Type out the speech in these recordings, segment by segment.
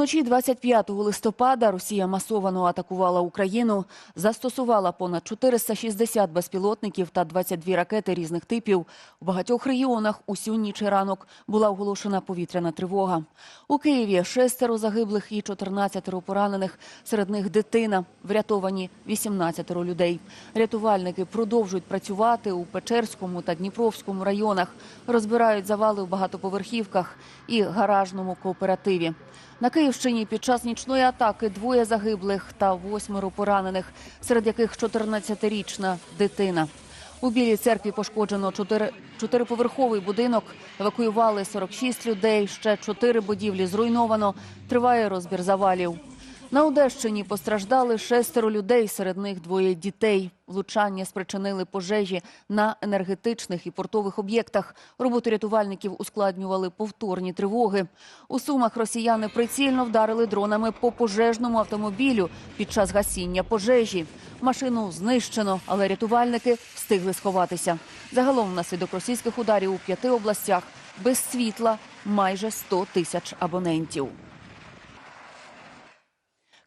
Уночі 25 листопада Росія масовано атакувала Україну, застосувала понад 460 безпілотників та 22 ракети різних типів. У багатьох регіонах усю ніч і ранок була оголошена повітряна тривога. У Києві шестеро загиблих і 14 поранених. Серед них дитина. Врятовані 18 людей. Рятувальники продовжують працювати у Печерському та Дніпровському районах. Розбирають завали в багатоповерхівках і гаражному кооперативі. На Київщині під час нічної атаки двоє загиблих та восьмеро поранених, серед яких 14-річна дитина. У Білій церкві пошкоджено чотири чотириповерховий будинок. Евакуювали 46 людей. Ще чотири будівлі зруйновано. Триває розбір завалів. На Одещині постраждали шестеро людей, серед них двоє дітей. Влучання спричинили пожежі на енергетичних і портових об'єктах. Роботу рятувальників ускладнювали повторні тривоги. У Сумах росіяни прицільно вдарили дронами по пожежному автомобілю під час гасіння пожежі. Машину знищено, але рятувальники встигли сховатися. Загалом внаслідок російських ударів у п'яти областях без світла майже 100 тисяч абонентів.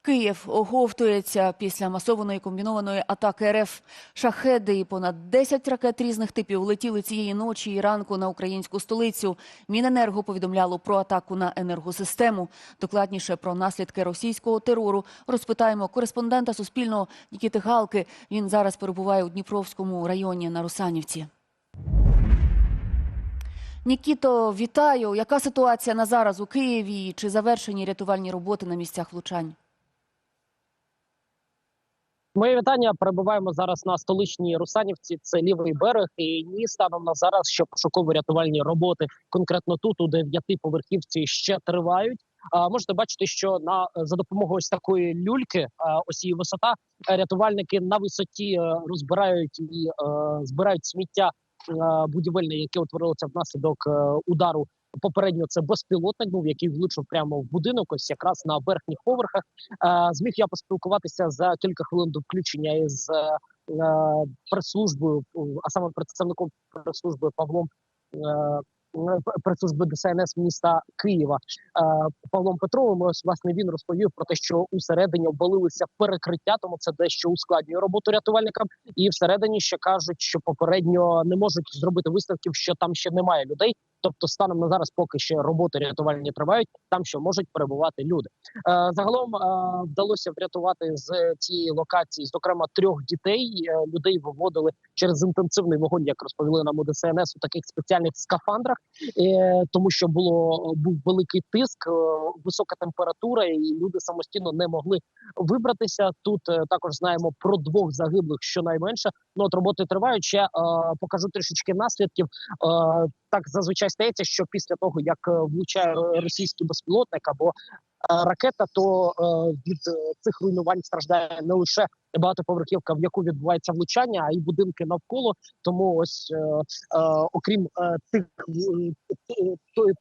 Київ оговтується після масованої комбінованої атаки РФ. Шахеди і понад 10 ракет різних типів летіли цієї ночі і ранку на українську столицю. Міненерго повідомляло про атаку на енергосистему. Докладніше про наслідки російського терору розпитаємо кореспондента Суспільного Нікіти Галки. Він зараз перебуває у Дніпровському районі на Русанівці. Нікіто, вітаю. Яка ситуація на зараз у Києві? Чи завершені рятувальні роботи на місцях влучань? Моє вітання. Перебуваємо зараз на столичній Русанівці. Це лівий берег. І ні, станом на зараз, що пошуково-рятувальні роботи конкретно тут, у дев'ятиповерхівці, ще тривають. А можете бачити, що на за допомогою ось такої люльки, а, ось її висота, рятувальники на висоті е, розбирають і е, збирають сміття е, будівельне, яке утворилося внаслідок удару. Попередньо це безпілотник був, який влучив прямо в будинок, ось якраз на верхніх поверхах. Зміг я поспілкуватися за кілька хвилин до включення із е, е, прес-службою, а саме представником прес-служби Павлом. е, Прес-служби ДСНС міста Києва Павлом Петровим. Ось власне він розповів про те, що усередині обвалилися перекриття, тому це дещо ускладнює роботу рятувальникам. І всередині ще кажуть, що попередньо не можуть зробити висновків, що там ще немає людей. Тобто, станом на зараз, поки ще роботи рятувальні тривають, там ще можуть перебувати люди. Е, загалом е, вдалося врятувати з цієї локації, зокрема трьох дітей. Е, людей виводили через інтенсивний вогонь, як розповіли нам у ДСНС, у таких спеціальних скафандрах, е, тому що було був великий тиск, е, висока температура, і люди самостійно не могли вибратися. Тут е, також знаємо про двох загиблих, щонайменше. Ну от роботи тривають. Ще е, покажу трішечки наслідків. Е, так зазвичай стається, що після того як е, влучає е, російський безпілотник або е, ракета, то від цих руйнувань страждає не лише багатоповерхівка, в яку відбувається влучання, а й будинки навколо. Тому ось окрім тих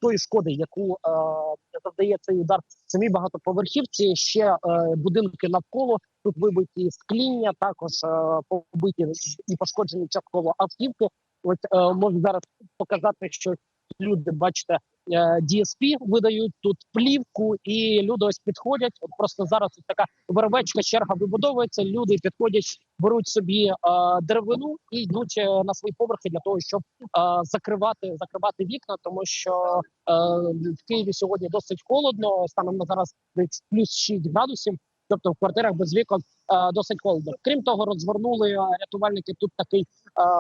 тої, шкоди, яку завдає цей удар самій багатоповерхівці, ще будинки навколо тут вибиті скління, також побиті і пошкоджені частково автівки. От е, можу зараз показати, що люди, бачите, е, DSP видають тут плівку, і люди ось підходять. От просто зараз ось така вервечка, черга вибудовується. Люди підходять, беруть собі е, деревину і йдуть е, на свої поверхи для того, щоб е, закривати закривати вікна, тому що е, в Києві сьогодні досить холодно. Станом на зараз десь плюс 6 градусів. Тобто в квартирах без вікон е, досить холодно. Крім того, розгорнули е, рятувальники тут такий е,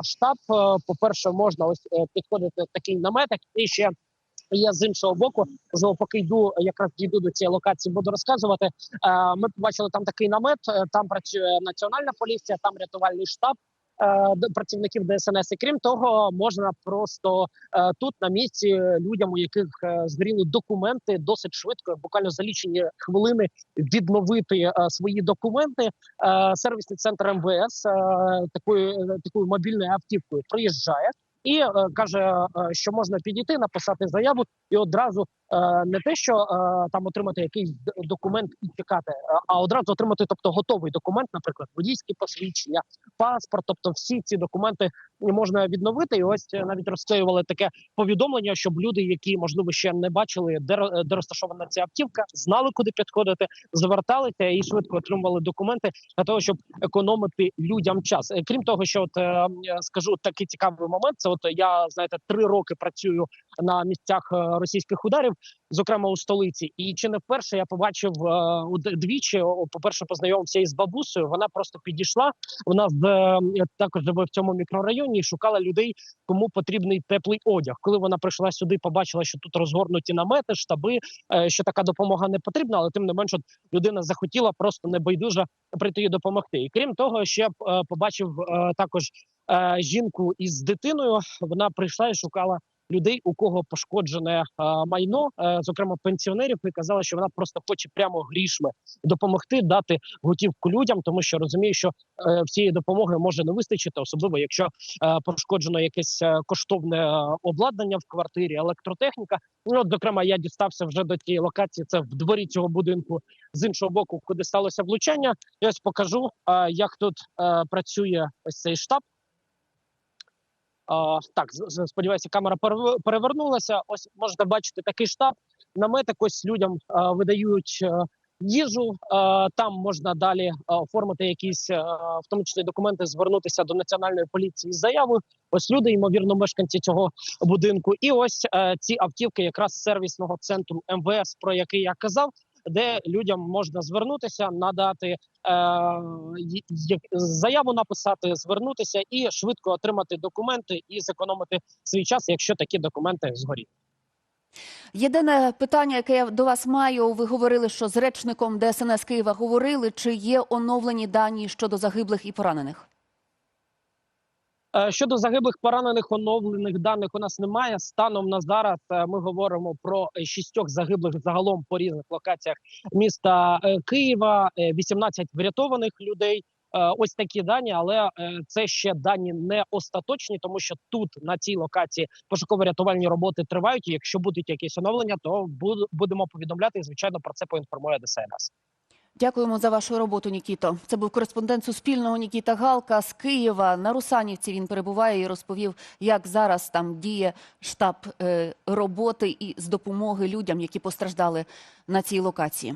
штаб. Е, По-перше, можна ось підходити такий наметик, і ще Я з іншого боку. Можливо, поки йду, якраз дійду до цієї локації, буду розказувати. Ми побачили там такий намет. Там працює національна поліція, там рятувальний штаб. Е, Працівників ДСНС, і крім того, можна просто е, тут на місці людям, у яких е, згоріли документи, досить швидко, буквально за лічені хвилини відновити свої документи. Сервісний центр МВС такою такою мобільною автівкою приїжджає і е, каже, е, що можна підійти, написати заяву, і одразу е, не те, що там отримати якийсь документ і чекати, а одразу отримати, тобто готовий документ, наприклад, водійське посвідчення, паспорт, тобто всі ці документи можна відновити. І ось е, навіть розклеювали таке повідомлення, щоб люди, які можливо ще не бачили, де, де розташована ця автівка, знали, куди підходити, зверталися і швидко отримували документи для того, щоб економити людям час. Е, Крім того, що от е, скажу такий цікавий момент. Це от я знаєте, три роки працюю на місцях е, російських ударів, зокрема у столиці. І чи не вперше я побачив е, двічі. По перше, познайомився із бабусею. Вона просто підійшла. Вона з е, також живе в цьому мікрорайоні і шукала людей, кому потрібний теплий одяг. Коли вона прийшла сюди, побачила, що тут розгорнуті намети, штаби, що така допомога не потрібна, але тим не менш, людина захотіла просто небайдуже прийти і допомогти. І крім того, ще побачив також жінку із дитиною. Вона прийшла і шукала людей, у кого пошкоджене майно, е, зокрема пенсіонерів, і казала, що вона просто хоче прямо грішми допомогти, дати готівку людям, тому що розуміє, що е, всієї допомоги може не вистачити, особливо якщо е, пошкоджено якесь коштовне обладнання в квартирі, електротехніка. Ну, от, зокрема, я дістався вже до тієї локації. Це в дворі цього будинку з іншого боку, куди сталося влучання. Я ось покажу, як тут працює ось цей штаб. Так, сподіваюся, камера перевернулася. Ось можете бачити такий штаб. Наметик ось людям видають е, їжу. Там можна далі оформити якісь, е, в тому числі документи, звернутися до національної поліції з заявою. Ось люди, ймовірно, мешканці цього будинку. І ось е, ці автівки, якраз сервісного центру МВС, про який я казав, де людям можна звернутися, надати е, заяву написати, звернутися і швидко отримати документи і зекономити свій час, якщо такі документи згоріли. Єдине питання, яке я до вас маю, ви говорили, що з речником ДСНС Києва говорили, чи є оновлені дані щодо загиблих і поранених? Е, Щодо загиблих поранених оновлених даних у нас немає. Станом на зараз е, ми говоримо про е, шістьох загиблих загалом по різних локаціях міста Києва, е, 18 врятованих людей. Ось такі дані, але це ще дані не остаточні, тому що тут на цій локації пошуково-рятувальні роботи тривають. І якщо будуть якісь оновлення, то будемо повідомляти. І звичайно про це поінформує ДСНС. Дякуємо за вашу роботу, Нікіто. Це був кореспондент Суспільного Нікіта Галка з Києва. На Русанівці він перебуває і розповів, як зараз там діє штаб е, роботи і з допомоги людям, які постраждали на цій локації.